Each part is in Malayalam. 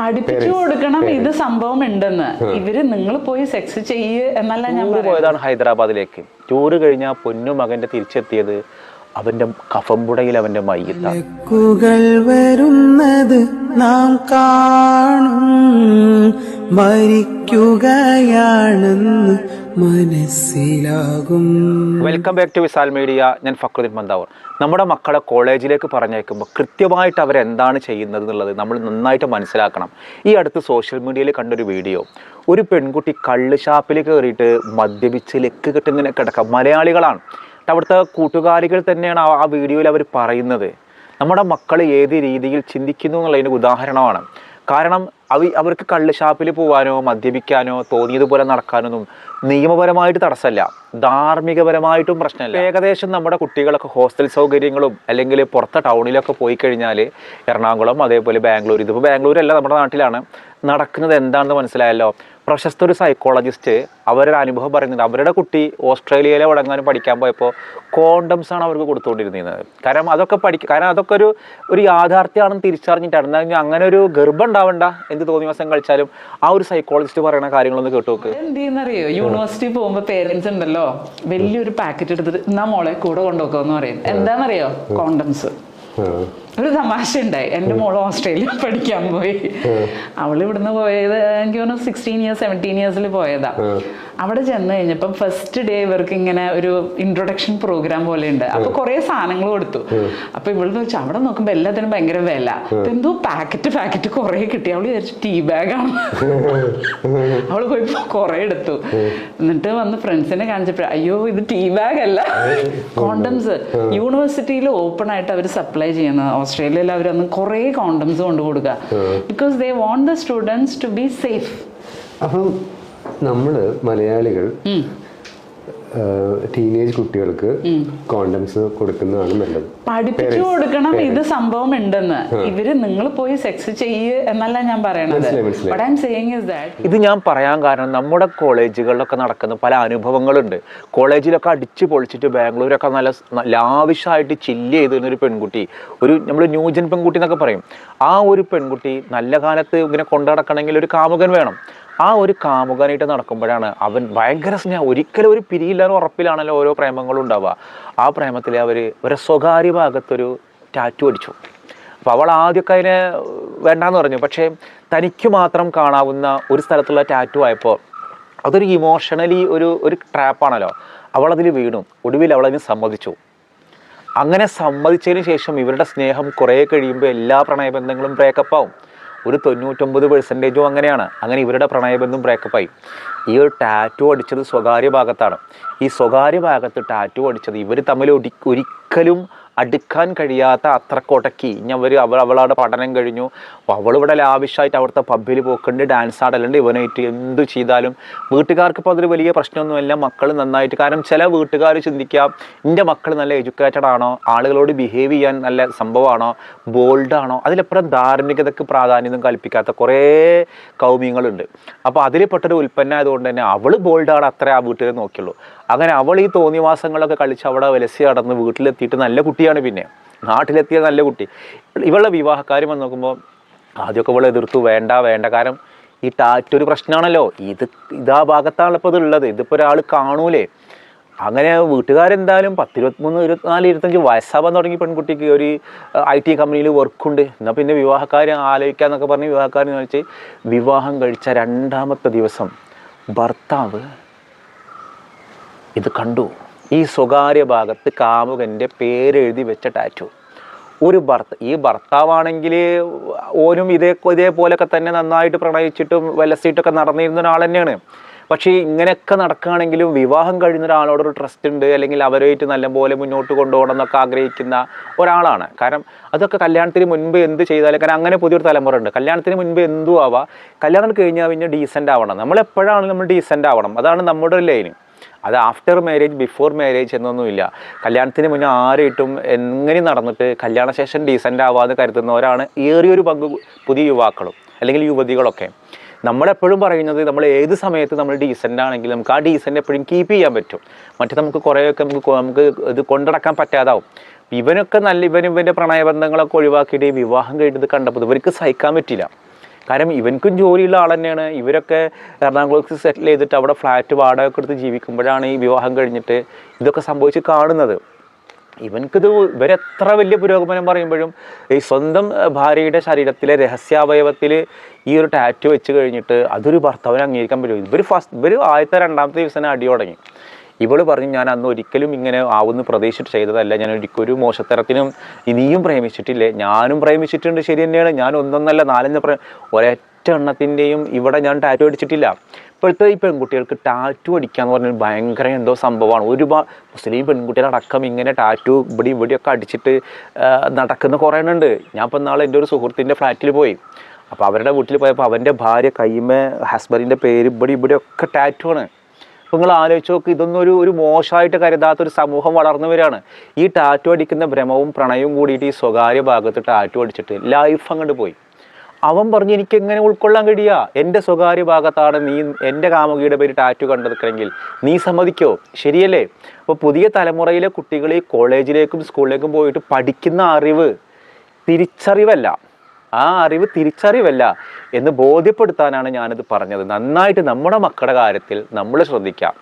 പഠിപ്പിച്ചു കൊടുക്കണം ഇത് സംഭവം ഉണ്ടെന്ന് ഇവർ നിങ്ങൾ പോയി സെക്സ് ചെയ്യ് എന്നല്ല ഞാൻ പോയതാണ് ഹൈദരാബാദിലേക്ക്. ടൂറ് കഴിഞ്ഞ പൊന്നു മകന്റെ തിരിച്ചെത്തിയത് അവന്റെ കഫമ്പുടയിൽ അവന്റെ മയ്യത്താണ് വരുന്നത് നാം കാണും. മരിക്കുകയാണെന്ന് മനസ്സിലാകും. Welcome back to Visal media ഞാൻ ഫക്രുദ്ദീൻ മന്ദാവർ. നമ്മുടെ മക്കളെ കോളേജിലേക്ക് പറഞ്ഞയക്കുമ്പോൾ കൃത്യമായിട്ട് അവരെന്താണ് ചെയ്യുന്നത് എന്നുള്ളത് നമ്മൾ നന്നായിട്ട് മനസ്സിലാക്കണം. ഈ അടുത്ത് സോഷ്യൽ മീഡിയയിൽ കണ്ടൊരു വീഡിയോ ഒരു പെൺകുട്ടി കള്ള് ഷാപ്പിൽ കയറിയിട്ട് മദ്യപിച്ച് ലെക്ക് കെട്ടിങ്ങനെ കിടക്കാം. മലയാളികളാണ്. അവിടുത്തെ കൂട്ടുകാരികൾ തന്നെയാണ് ആ വീഡിയോയിൽ അവർ പറയുന്നത്. നമ്മുടെ മക്കൾ ഏത് രീതിയിൽ ചിന്തിക്കുന്നു എന്നുള്ളതിന്റെ ഉദാഹരണമാണ്. കാരണം അവ അവർക്ക് കള്ള് ഷാപ്പിൽ പോകാനോ മദ്യപിക്കാനോ തോന്നിയതുപോലെ നടക്കാനൊന്നും നിയമപരമായിട്ട് തടസ്സമല്ല. ധാർമ്മികപരമായിട്ടും പ്രശ്നമില്ല. ഏകദേശം നമ്മുടെ കുട്ടികളൊക്കെ ഹോസ്റ്റൽ സൗകര്യങ്ങളും അല്ലെങ്കിൽ പുറത്തെ ടൗണിലൊക്കെ പോയി കഴിഞ്ഞാൽ എറണാകുളം അതേപോലെ ബാംഗ്ലൂർ ഇതിപ്പോൾ ബാംഗ്ലൂരല്ല നമ്മുടെ നാട്ടിലാണ് നടക്കുന്നത് എന്താണെന്ന് മനസ്സിലായല്ലോ? പ്രശസ്ത ഒരു സൈക്കോളജിസ്റ്റ് അവരുടെ അനുഭവം പറയുന്നുണ്ട്. അവരുടെ കുട്ടി ഓസ്ട്രേലിയയിലെ വടങ്ങാനും പഠിക്കാൻ പോയപ്പോൾ കോണ്ടംസ് ആണ് അവർക്ക് കൊടുത്തുകൊണ്ടിരുന്നത്. കാരണം അതൊക്കെ പഠിക്കും കാരണം അതൊക്കെ ഒരു ഒരു യാഥാർത്ഥ്യമാണെന്ന് തിരിച്ചറിഞ്ഞിട്ടാണ്. എന്നാൽ അങ്ങനെ ഒരു ഗർഭം ഉണ്ടാവണ്ട എന്ത് തോന്നിയ ദിവസം കഴിച്ചാലും ആ ഒരു സൈക്കോളജിസ്റ്റ് പറയുന്ന കാര്യങ്ങളൊന്ന് കേട്ടു നോക്ക്. എന്ത് ചെയ്യുന്നറിയോ? യൂണിവേഴ്സിറ്റി പോകുമ്പോൾ പേരൻസ് ഉണ്ടല്ലോ വലിയൊരു പാക്കറ്റ് എടുത്തിട്ട് എന്നാ മോളെ കൂടെ കൊണ്ടുപോക്കാന്ന് പറയും. എന്താണെന്നറിയോ? കോണ്ടംസ് ഒരു തമാശ ഉണ്ടായി എന്റെ മോൾ ഓസ്ട്രേലിയ പഠിക്കാൻ പോയി. അവൾ ഇവിടുന്ന് പോയത് എനിക്ക് തോന്നുന്നു സിക്സ്റ്റീൻ ഇയേഴ്സ് സെവന്റീൻ ഇയേഴ്സിൽ പോയതാ. അവിടെ ചെന്ന് കഴിഞ്ഞപ്പം ഫസ്റ്റ് ഡേ ഇവർക്ക് ഇങ്ങനെ ഒരു ഇൻട്രൊഡക്ഷൻ പ്രോഗ്രാം പോലെ ഉണ്ട്. അപ്പൊ കുറെ സാധനങ്ങൾ കൊടുത്തു. അപ്പൊ ഇവൾ വെച്ച് അവിടെ നോക്കുമ്പോ എല്ലാത്തിനും ഭയങ്കര വില. എന്തോ പാക്കറ്റ് പാക്കറ്റ് കുറെ കിട്ടി. അവൾ വിചാരിച്ചു ടീ ബാഗാണ് അവൾ പോയി കുറെ എടുത്തു. എന്നിട്ട് വന്ന് ഫ്രണ്ട്സിനെ കാണിച്ചപ്പോ അയ്യോ ഇത് ടീ ബാഗ് അല്ല. കോണ്ടംസ് യൂണിവേഴ്സിറ്റിയിൽ ഓപ്പൺ ആയിട്ട് അവർ സപ്ലൈ ചെയ്യുന്നത് ഓസ്ട്രേലിയയിൽ അവർ കുറേ കുറെ കോണ്ടംസ് കൊണ്ടു കൊടുക്കുക because they want the students to be safe അപ്പം നമ്മൾ മലയാളികൾ ടീനേജ് കുട്ടികൾക്ക് കോണ്ടംസ് കൊടുക്കുന്നതാണ് നല്ലത്. പഠിപ്പിച്ചു കൊടുക്കണം ഇത് സംഭവം ഉണ്ടെന്ന് ഇവർ നിങ്ങൾ പോയി സെക്സ് ചെയ്യ് എന്നല്ല ഞാൻ പറയണത്. ഇത് ഞാൻ പറയാൻ കാരണം നമ്മുടെ കോളേജുകളിലൊക്കെ നടക്കുന്ന പല അനുഭവങ്ങളുണ്ട്. കോളേജിലൊക്കെ അടിച്ചു പൊളിച്ചിട്ട് ബാംഗ്ലൂരൊക്കെ നല്ല ലാവിഷായിട്ട് ചില്ല് ചെയ്ത് ഒരു പെൺകുട്ടി ഒരു നമ്മൾ ന്യൂജൻ പെൺകുട്ടി എന്നൊക്കെ പറയും. ആ ഒരു പെൺകുട്ടി നല്ല കാലത്ത് ഇങ്ങനെ കൊണ്ടു നടക്കണമെങ്കിൽ ഒരു കാമുകൻ വേണം. ആ ഒരു കാമുകനായിട്ട് നടക്കുമ്പോഴാണ് അവൻ ഭയങ്കര സ്നേഹം. ഒരിക്കലും ഒരു പിരിയില്ലാതെ ഉറപ്പിലാണല്ലോ ഓരോ പ്രേമങ്ങളും ഉണ്ടാവുക. ആ പ്രേമത്തിൽ അവർ ഒരു സ്വകാര്യ ഭാഗത്തൊരു ടാറ്റു അടിച്ചു. അപ്പോൾ അവൾ ആദ്യമൊക്കെ അതിനെ വേണ്ടാന്ന് പറഞ്ഞു. പക്ഷേ തനിക്ക് മാത്രം കാണാവുന്ന ഒരു സ്ഥലത്തുള്ള ടാറ്റു ആയപ്പോൾ അതൊരു ഇമോഷണലി ഒരു ഒരു ട്രാപ്പാണല്ലോ അവളതിൽ വീണു. ഒടുവിൽ അവളതിന് സമ്മതിച്ചു. അങ്ങനെ സമ്മതിച്ചതിന് ശേഷം ഇവരുടെ സ്നേഹം കുറേ കഴിയുമ്പോൾ എല്ലാ പ്രണയബന്ധങ്ങളും ബ്രേക്കപ്പ് ആവും. ഒരു തൊണ്ണൂറ്റൊമ്പത് പെർസെന്റേജും അങ്ങനെയാണ്. അങ്ങനെ ഇവരുടെ പ്രണയബന്ധം ബ്രേക്കപ്പായി ഈ ഒരു ടാറ്റു അടിച്ചത് സ്വകാര്യ ഭാഗത്താണ്. ഈ സ്വകാര്യ ഭാഗത്ത് ടാറ്റു അടിച്ചത് ഇവർ തമ്മിൽ ഒരിക്കലും അടുക്കാൻ കഴിയാത്ത അത്രക്കൊടക്കി ഇനി അവർ അവൾ അവളുടെ പഠനം കഴിഞ്ഞു. അവളിവിടെ ലാവിഷായിട്ട് അവിടുത്തെ പബ്ബിൽ പോക്കുണ്ട് ഡാൻസ് ആടലുണ്ട്. ഇവനായിട്ട് എന്തു ചെയ്താലും വീട്ടുകാർക്ക് ഇപ്പോൾ അതൊരു വലിയ പ്രശ്നമൊന്നുമല്ല. മക്കൾ നന്നായിട്ട് കാരണം ചില വീട്ടുകാർ ചിന്തിക്കാം എന്റെ മക്കൾ നല്ല എഡ്യൂക്കേറ്റഡ് ആണോ? ആളുകളോട് ബിഹേവ് ചെയ്യാൻ നല്ല സംഭവമാണോ? ആണോ? അതിലപ്പുറം ധാർമ്മികതയ്ക്ക് പ്രാധാന്യം കൽപ്പിക്കാത്ത കുറേ കൗമ്യങ്ങളുണ്ട് അപ്പോൾ അതിൽ പെട്ടൊരു ഉൽപ്പന്നം ആയതുകൊണ്ട് തന്നെ അവൾ ബോൾഡാണ് അത്രേ ആ വീട്ടിൽ നോക്കിയുള്ളൂ. അങ്ങനെ അവൾ ഈ തോന്നിവാസങ്ങളൊക്കെ കളിച്ച് അവിടെ വലസി കടന്ന് വീട്ടിലെത്തിയിട്ട് നല്ല കുട്ടിയാണ് പിന്നെ. നാട്ടിലെത്തിയ നല്ല കുട്ടി. ഇവളുടെ വിവാഹക്കാര്യം വന്ന് നോക്കുമ്പോൾ ആദ്യമൊക്കെ ഇവളെ എതിർത്തു വേണ്ട വേണ്ട കാരണം ഈ ടാറ്റ് ഒരു പ്രശ്നമാണല്ലോ ഇത് ഇതാ ഭാഗത്താണ് ഇപ്പോൾ ഇതുള്ളത് ഇതിപ്പോൾ ഒരാൾ കാണൂലേ. അങ്ങനെ വീട്ടുകാരെന്തായാലും പത്തിരുപത്തിമൂന്ന് ഇരുപത്തിനാല് ഇരുപത്തഞ്ച് വയസ്സാവാൻ തുടങ്ങി പെൺകുട്ടിക്ക് ഒരു ഐ ടി കമ്പനിയിൽ വർക്കുണ്ട്. എന്നാൽ പിന്നെ വിവാഹക്കാര്യം ആലോചിക്കാന്നൊക്കെ പറഞ്ഞ് വിവാഹക്കാരെന്ന് വെച്ച് വിവാഹം കഴിച്ച രണ്ടാമത്തെ ദിവസം ഭർത്താവ് ഇത് കണ്ടു. ഈ സ്വകാര്യ ഭാഗത്ത് കാമുകന്റെ പേരെഴുതി വെച്ച ടാറ്റു. ഒരു ഭർത്ത ഈ ഭർത്താവാണെങ്കിൽ ഓനും ഇതേ ഇതേപോലൊക്കെ തന്നെ നന്നായിട്ട് പ്രണയിച്ചിട്ടും വലസിയിട്ടൊക്കെ നടന്നിരുന്ന ഒരാൾ തന്നെയാണ്. പക്ഷേ ഇങ്ങനെയൊക്കെ നടക്കുകയാണെങ്കിലും വിവാഹം കഴിയുന്ന ഒരാളോടൊരു ട്രസ്റ്റ് ഉണ്ട് അല്ലെങ്കിൽ അവരുമായിട്ട് നല്ലപോലെ മുന്നോട്ട് കൊണ്ടുപോകണം എന്നൊക്കെ ആഗ്രഹിക്കുന്ന ഒരാളാണ്. കാരണം അതൊക്കെ കല്യാണത്തിന് മുൻപ് എന്ത് ചെയ്താലും കാരണം അങ്ങനെ പുതിയൊരു തലമുറ ഉണ്ട്. കല്യാണത്തിന് മുൻപ് എന്തും ആവാം. കല്യാണം കഴിഞ്ഞാൽ പിന്നെ ഡീസന്റ് ആവണം. നമ്മൾ എപ്പോഴാണ് നമ്മൾ ഡീസന്റ് ആവണം. അതാണ് നമ്മുടെ ഒരു അത് ആഫ്റ്റർ മാരേജ് ബിഫോർ മാരേജ് എന്നൊന്നുമില്ല. കല്യാണത്തിന് മുന്നേ ആരായിട്ടും എങ്ങനെ നടന്നിട്ട് കല്യാണശേഷം ഡീസന്റ് ആവാതെ കരുതുന്നവരാണ് ഏറിയൊരു പങ്ക് പുതിയ യുവാക്കളും അല്ലെങ്കിൽ യുവതികളൊക്കെ. നമ്മളെപ്പോഴും പറയുന്നത് നമ്മൾ ഏത് സമയത്ത് നമ്മൾ ഡീസന്റ് ആണെങ്കിൽ നമുക്ക് ആ ഡീസന്റ് എപ്പോഴും കീപ്പ് ചെയ്യാൻ പറ്റും. മറ്റേ നമുക്ക് കുറേയൊക്കെ നമുക്ക് നമുക്ക് ഇത് കൊണ്ടടക്കാൻ പറ്റാതാവും. ഇവനൊക്കെ നല്ല ഇവൻ ഇവന്റെ പ്രണയബന്ധങ്ങളൊക്കെ ഒഴിവാക്കിയിട്ട് വിവാഹം കഴിഞ്ഞത് കണ്ടപ്പോൾ ഇവർക്ക് സഹിക്കാൻ പറ്റില്ല. കാരണം ഇവൻക്കും ജോലിയുള്ള ആൾ തന്നെയാണ് ഇവരൊക്കെ എറണാകുളത്ത് സെറ്റിൽ ചെയ്തിട്ട് അവിടെ ഫ്ലാറ്റ് വാടകയൊക്കെ എടുത്ത് ജീവിക്കുമ്പോഴാണ് ഈ വിവാഹം കഴിഞ്ഞിട്ട് ഇതൊക്കെ സംഭവിച്ച് കാണുന്നത്. ഇവൻക്കിത് ഇവരെത്ര വലിയ പുരോഗമനം പറയുമ്പോഴും ഈ സ്വന്തം ഭാര്യയുടെ ശരീരത്തിലെ രഹസ്യാവയവത്തിൽ ഈ ഒരു ടാറ്റു വെച്ച് കഴിഞ്ഞിട്ട് അതൊരു ഭർത്താവിനെ അംഗീകരിക്കാൻ പറ്റും ഇവർ ഫസ്റ്റ് ഇവർ ആദ്യത്തെ രണ്ടാമത്തെ ദിവസം അടി തുടങ്ങി. ഇവൾ പറഞ്ഞു ഞാൻ അന്ന് ഒരിക്കലും ഇങ്ങനെ ആവുമെന്ന് പ്രതീക്ഷിച്ചിട്ട് ചെയ്തതല്ല. ഞാൻ ഒരിക്കലും ഒരു മോശത്തരത്തിനും ഇനിയും പ്രേമിച്ചിട്ടില്ലേ? ഞാനും പ്രേമിച്ചിട്ടുണ്ട് ശരി തന്നെയാണ്. ഞാൻ ഒന്നൊന്നല്ല നാലഞ്ച് പ്രേ ഒരൊറ്റ എണ്ണത്തിന്റെയും ഇവിടെ ഞാൻ ടാറ്റു അടിച്ചിട്ടില്ല. ഇപ്പോഴത്തെ ഈ പെൺകുട്ടികൾക്ക് ടാറ്റു അടിക്കുക എന്ന് പറഞ്ഞാൽ ഭയങ്കര എന്തോ സംഭവമാണ്. ഒരുപാട് മുസ്ലിം പെൺകുട്ടികളടക്കം ഇങ്ങനെ ടാറ്റു ഇവിടെ ഇവിടെയൊക്കെ അടിച്ചിട്ട് നടക്കുന്ന കുറേ എണ്ണമുണ്ട് ഞാൻ ഇപ്പം നാളെ എന്റെ ഒരു സുഹൃത്തിന്റെ ഫ്ലാറ്റിൽ പോയി. അപ്പോൾ അവരുടെ വീട്ടിൽ പോയപ്പോൾ അവന്റെ ഭാര്യ കൈമേ ഹസ്ബൻഡിന്റെ പേര് ഇവിടെ ഇവിടെയൊക്കെ ടാറ്റു ആണ്. നിങ്ങൾ ആലോചിച്ച് നോക്ക് ഇതൊന്നും ഒരു ഒരു മോശമായിട്ട് കരുതാത്ത ഒരു സമൂഹം വളർന്നു വരികയാണ്. ഈ ടാറ്റു അടിക്കുന്ന ഭ്രമവും പ്രണയവും കൂടിയിട്ട് ഈ സ്വകാര്യ ഭാഗത്ത് ടാറ്റു അടിച്ചിട്ട് ലൈഫ് അങ്ങോട്ട് പോയി. അവൻ പറഞ്ഞു എനിക്ക് എങ്ങനെ ഉൾക്കൊള്ളാൻ കഴിയുക എന്റെ സ്വകാര്യ ഭാഗത്താണ് നീ എന്റെ കാമുകിയുടെ പേര് ടാറ്റു കണ്ടെടുക്കണമെങ്കിൽ നീ സമ്മതിക്കോ? ശരിയല്ലേ? അപ്പോൾ പുതിയ തലമുറയിലെ കുട്ടികൾ ഈ കോളേജിലേക്കും സ്കൂളിലേക്കും പോയിട്ട് പഠിക്കുന്ന അറിവ് തിരിച്ചറിവല്ല. ആ അറിവ് തിരിച്ചറിവല്ല എന്ന് ബോധ്യപ്പെടുത്താനാണ് ഞാനിത് പറഞ്ഞത്. നന്നായിട്ട് നമ്മുടെ മക്കളുടെ കാര്യത്തിൽ നമ്മൾ ശ്രദ്ധിക്കാം.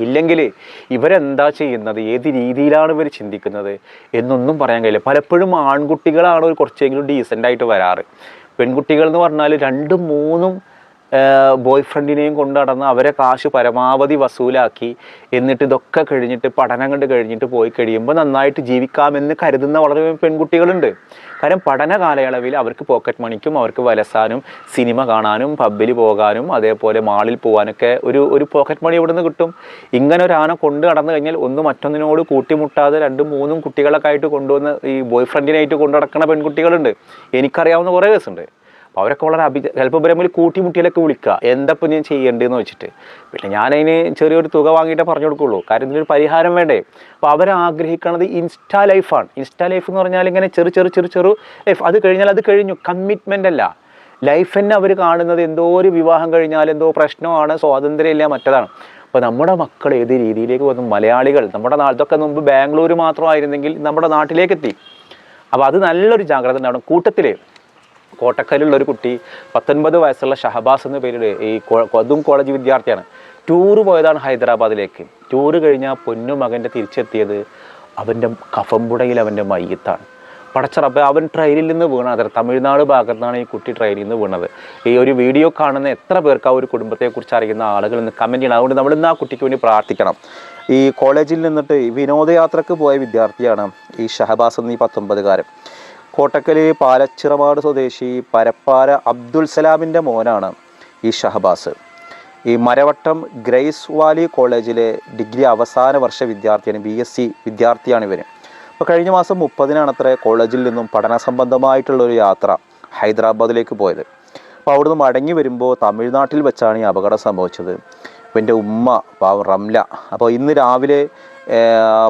ഇല്ലെങ്കിൽ ഇവരെന്താ ചെയ്യുന്നത്? ഏത് രീതിയിലാണ് ഇവർ ചിന്തിക്കുന്നത്? എന്നൊന്നും പറയാൻ കഴിയില്ല. പലപ്പോഴും ആൺകുട്ടികളാണ് ഒരു കുറച്ചെങ്കിലും ഡീസന്റ് ആയിട്ട് വരാറ്. പെൺകുട്ടികൾ എന്ന് പറഞ്ഞാൽ രണ്ടും മൂന്നും ബോയ് ഫ്രണ്ടിനെയും കൊണ്ട് നടന്ന് അവരെ കാശ് പരമാവധി വസൂലാക്കി എന്നിട്ട് ഇതൊക്കെ കഴിഞ്ഞിട്ട് പഠനം കണ്ട് കഴിഞ്ഞിട്ട് പോയി കഴിയുമ്പോൾ നന്നായിട്ട് ജീവിക്കാമെന്ന് കരുതുന്ന വളരെ പെൺകുട്ടികളുണ്ട്. കാരണം പഠന കാലയളവിൽ അവർക്ക് പോക്കറ്റ് മണിക്കും അവർക്ക് വലസാനും സിനിമ കാണാനും പബ്ബിൽ പോകാനും അതേപോലെ മാളിൽ പോകാനൊക്കെ ഒരു ഒരു പോക്കറ്റ് മണി ഇവിടെ നിന്ന് കിട്ടും? ഇങ്ങനെ ഒരു ആന കൊണ്ട് നടന്നു കഴിഞ്ഞാൽ ഒന്ന് മറ്റൊന്നിനോട് കൂട്ടിമുട്ടാതെ രണ്ടും മൂന്നും കുട്ടികളൊക്കെ ആയിട്ട് കൊണ്ടുവന്ന് ഈ ബോയ് ഫ്രണ്ടിനായിട്ട് കൊണ്ടു നടക്കുന്ന പെൺകുട്ടികളുണ്ട്. എനിക്കറിയാവുന്ന കുറേ കേസുണ്ട്. അപ്പോൾ അവരൊക്കെ വളരെ അഭി ചിലപ്പോൾ പറയുമ്പോൾ കൂട്ടിമുട്ടിയിലൊക്കെ വിളിക്കുക. എന്തപ്പോൾ ഞാൻ ചെയ്യേണ്ടതെന്ന് വെച്ചിട്ട്? പിന്നെ ഞാനതിന് ചെറിയൊരു തുക വാങ്ങിയിട്ടേ പറഞ്ഞു കൊടുക്കുള്ളൂ. കാര്യം ഇതിനൊരു പരിഹാരം വേണ്ടേ? അപ്പോൾ അവരാഗ്രഹിക്കുന്നത് ഇൻസ്റ്റാ ലൈഫാണ് ഇൻസ്റ്റാ ലൈഫ് എന്ന് പറഞ്ഞാൽ ഇങ്ങനെ ചെറു ചെറു ചെറു ചെറു ലൈഫ്. അത് കഴിഞ്ഞാൽ അത് കഴിഞ്ഞു. കമ്മിറ്റ്മെന്റ് അല്ല. ലൈഫ് തന്നെ അവർ കാണുന്നത് എന്തോ ഒരു വിവാഹം കഴിഞ്ഞാൽ എന്തോ പ്രശ്നമാണ് സ്വാതന്ത്ര്യമില്ല മറ്റതാണ്. അപ്പോൾ നമ്മുടെ മക്കൾ ഏത് രീതിയിലേക്ക് വന്നു? മലയാളികൾ. നമ്മുടെ നാട്ടിലൊക്കെ മുമ്പ് ബാംഗ്ലൂർ മാത്രമായിരുന്നെങ്കിൽ നമ്മുടെ നാട്ടിലേക്ക് എത്തി അപ്പോൾ അത് നല്ലൊരു ജാഗ്രത ഉണ്ടാവണം. കൂട്ടത്തിൽ കോട്ടക്കലുള്ള ഒരു കുട്ടി പത്തൊൻപത് വയസ്സുള്ള ഷഹബാസ് എന്ന പേരിൽ ഈ അതും കോളേജ് വിദ്യാർത്ഥിയാണ്. ടൂറ് പോയതാണ് ഹൈദരാബാദിലേക്ക്. ടൂറ് കഴിഞ്ഞാൽ പൊന്നു മകന്റെ തിരിച്ചെത്തിയത് അവന്റെ കഫമ്പുടയിൽ അവന്റെ മയ്യത്താണ്. പടച്ചറപ്പ് അവൻ ട്രെയിനിൽ നിന്ന് വീണത്. തമിഴ്നാട് ഭാഗത്താണ് ഈ കുട്ടി ട്രെയിനിൽ നിന്ന് വീണത്. ഈ ഒരു വീഡിയോ കാണുന്ന എത്ര പേർക്ക് ആ ഒരു കുടുംബത്തെക്കുറിച്ച് അറിയുന്ന ആളുകൾ ഇന്ന് കമന്റ് ചെയ്യണം. അതുകൊണ്ട് നമ്മൾ ഇന്ന് ആ കുട്ടിക്ക് വേണ്ടി പ്രാർത്ഥിക്കണം. ഈ കോളേജിൽ നിന്നിട്ട് വിനോദയാത്രക്ക് പോയ വിദ്യാർത്ഥിയാണ് ഈ ഷഹബാസ് എന്നീ പത്തൊമ്പതുകാരൻ കോട്ടക്കൽ പാലച്ചിറമാട് സ്വദേശി പരപ്പാര അബ്ദുൽ സലാമിന്റെ മോനാണ് ഈ ഷഹബാസ്. ഈ മരവട്ടം ഗ്രേസ് വാലി കോളേജിലെ ഡിഗ്രി അവസാന വർഷ വിദ്യാർത്ഥിയാണ് ബി എസ് സി വിദ്യാർത്ഥിയാണ് ഇവർ അപ്പോൾ കഴിഞ്ഞ മാസം മുപ്പതിനാണ് അത്ര കോളേജിൽ നിന്നും പഠന സംബന്ധമായിട്ടുള്ളൊരു യാത്ര ഹൈദരാബാദിലേക്ക് പോയത്. അപ്പോൾ അവിടുന്ന് മടങ്ങി വരുമ്പോൾ തമിഴ്നാട്ടിൽ വെച്ചാണ് ഈ അപകടം സംഭവിച്ചത്. അപ്പോൾ എന്റെ ഉമ്മ പാവം റംല. അപ്പോൾ ഇന്ന് രാവിലെ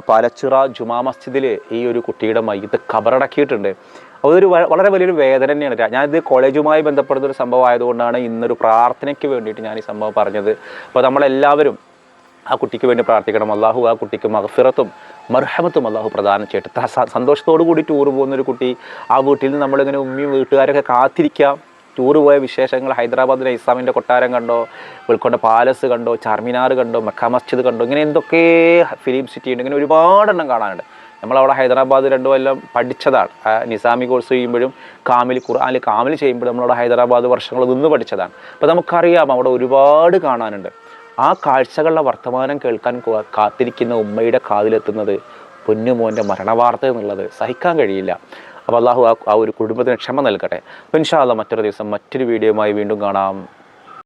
പാലച്ചിറ ജുമാ മസ്ജിദിൽ ഈ ഒരു കുട്ടിയുടെ മയ്യത്ത് കബറടക്കിയിട്ടുണ്ട്. അതൊരു വളരെ വലിയൊരു വേദന തന്നെയാണ്. ഞാനിത് കോളേജുമായി ബന്ധപ്പെടുന്ന ഒരു സംഭവം ആയതുകൊണ്ടാണ് ഇന്നൊരു പ്രാർത്ഥനയ്ക്ക് വേണ്ടിയിട്ട് ഞാൻ ഈ സംഭവം പറഞ്ഞത്. അപ്പോൾ നമ്മളെല്ലാവരും ആ കുട്ടിക്ക് വേണ്ടി പ്രാർത്ഥിക്കണം. അള്ളാഹു ആ കുട്ടിക്ക് മഹഫിറത്തും മർഹമത്തും അള്ളാഹു പ്രദാനം ചെയ്യട്ടെ. സന്തോഷത്തോടു കൂടി ടൂർ പോകുന്ന ഒരു കുട്ടി ആ വീട്ടിൽ നിന്ന് നമ്മളിങ്ങനെ ഉമ്മയും വീട്ടുകാരൊക്കെ കാത്തിരിക്കാം. ടൂർ പോയ വിശേഷങ്ങൾ ഹൈദരാബാദിലെ ഇസ്ലാമിന്റെ കൊട്ടാരം കണ്ടോ? ഉൾക്കൊണ്ട പാലസ് കണ്ടോ? ചാർമിനാർ കണ്ടോ? മക്ക മസ്ജിദ് കണ്ടോ? ഇങ്ങനെ എന്തൊക്കെ ഫിലിം സിറ്റി ഉണ്ട്. ഇങ്ങനെ ഒരുപാടെണ്ണം കാണാനുണ്ട്. നമ്മളവിടെ ഹൈദരാബാദ് രണ്ടു കൊല്ലം പഠിച്ചതാണ്. നിസാമി കോഴ്സ് ചെയ്യുമ്പോഴും കാമിൽ ഖുർആാനിൽ കാമിൽ ചെയ്യുമ്പോഴും നമ്മളവിടെ ഹൈദരാബാദ് വർഷങ്ങൾ നിന്ന് പഠിച്ചതാണ്. അപ്പോൾ നമുക്കറിയാം അവിടെ ഒരുപാട് കാണാനുണ്ട്. ആ കാഴ്ചകളുടെ വർത്തമാനം കേൾക്കാൻ കാത്തിരിക്കുന്ന ഉമ്മയുടെ കാതിലെത്തുന്നത് പൊന്നുമോന്റെ മരണവാർത്ത എന്നുള്ളത് സഹിക്കാൻ കഴിയില്ല. അപ്പോൾ അള്ളാഹു ആ ഒരു കുടുംബത്തിന് ക്ഷമ നൽകട്ടെ. അപ്പോൾ ഇൻഷാല്ല മറ്റൊരു ദിവസം മറ്റൊരു വീഡിയോയുമായി വീണ്ടും കാണാം.